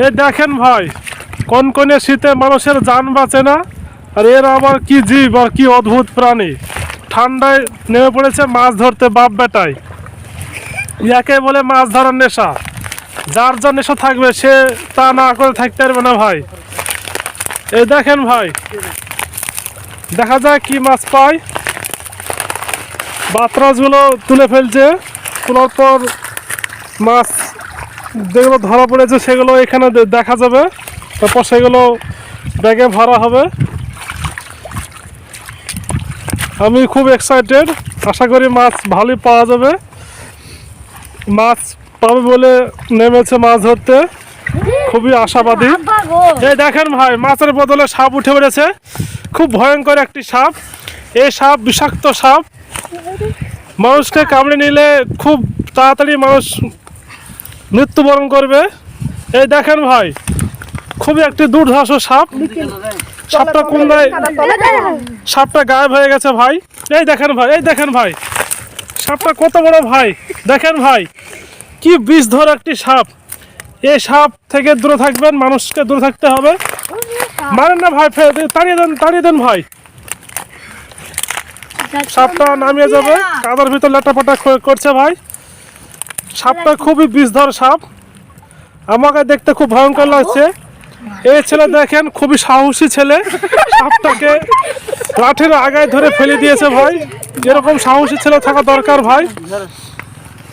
এ দেখেন ভাই, কোন কোনে শীতে মানুষের যান বাঁচে না, আর এর আবার কি জীব আর কি অদ্ভুত প্রাণী। ঠান্ডায় নেমে পড়েছে মাছ ধরতে বাপ বেটায় ইয়াকে বলে মাছ ধরার নেশা। যার যা নেশা থাকবে সে তা না করে থাকতে পারবে না ভাই। এই দেখেন ভাই, দেখা যায় কি মাছ পায়। বাতরাজগুলো তুলে ফেলছে, তোলার পর মাছ যেগুলো ধরা পড়েছে সেগুলো এখানে দেখা যাবে। তারপর সেগুলো ব্যাগে ভরা হবে। আমি খুব এক্সাইটেড আশা করি মাছ ভালোই পাওয়া যাবে। মাছ পাবে বলে নেমেছে মাছ ধরতে। খুবই আশাবাদী। এই দেখেন ভাই, মাছের বদলে সাপ উঠে পড়েছে। খুব ভয়ঙ্কর একটি সাপ। এই সাপ বিষাক্ত সাপ। মানুষকে কামড়ে নিলে খুব তাড়াতাড়ি মানুষ মৃত্যুবরণ করবে। এই দেখেন ভাই, খুবই একটি দুর্ধর্ষ সাপ। সাপটা কোনটায় সাপটা গায়েব হয়ে গেছে ভাই। এই দেখেন ভাই, এই দেখেন ভাই, সাপটা কত বড় ভাই। দেখেন ভাই, কি বিষ ধর একটি সাপ। এই সাপ থেকে দূরে থাকবেন, মানুষকে দূরে থাকতে হবে। মারেন না ভাই তাড়িয়ে দেন তাড়িয়ে দেন ভাই। সাপটা নামিয়ে যাবে, কাদার ভিতর লেটাপাটা করছে ভাই। সাপটা খুবই বিষধর সাপ। আমাকে দেখতে খুব ভয়ঙ্কর লাগছে। এই ছেলে দেখেন খুবই সাহসী ছেলে। সাপটাকে লাঠির আগায় ধরে ফেলে দিয়েছে ভাই। এরকম সাহসী ছেলে থাকা দরকার ভাই।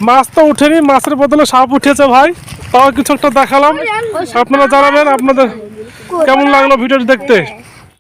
মাছ তো উঠেনি মাছের বদলে সাপ উঠেছে ভাই। তাও কিছু একটা দেখালাম। আপনারা জানাবেন আপনাদের কেমন লাগল ভিডিওটি দেখতে?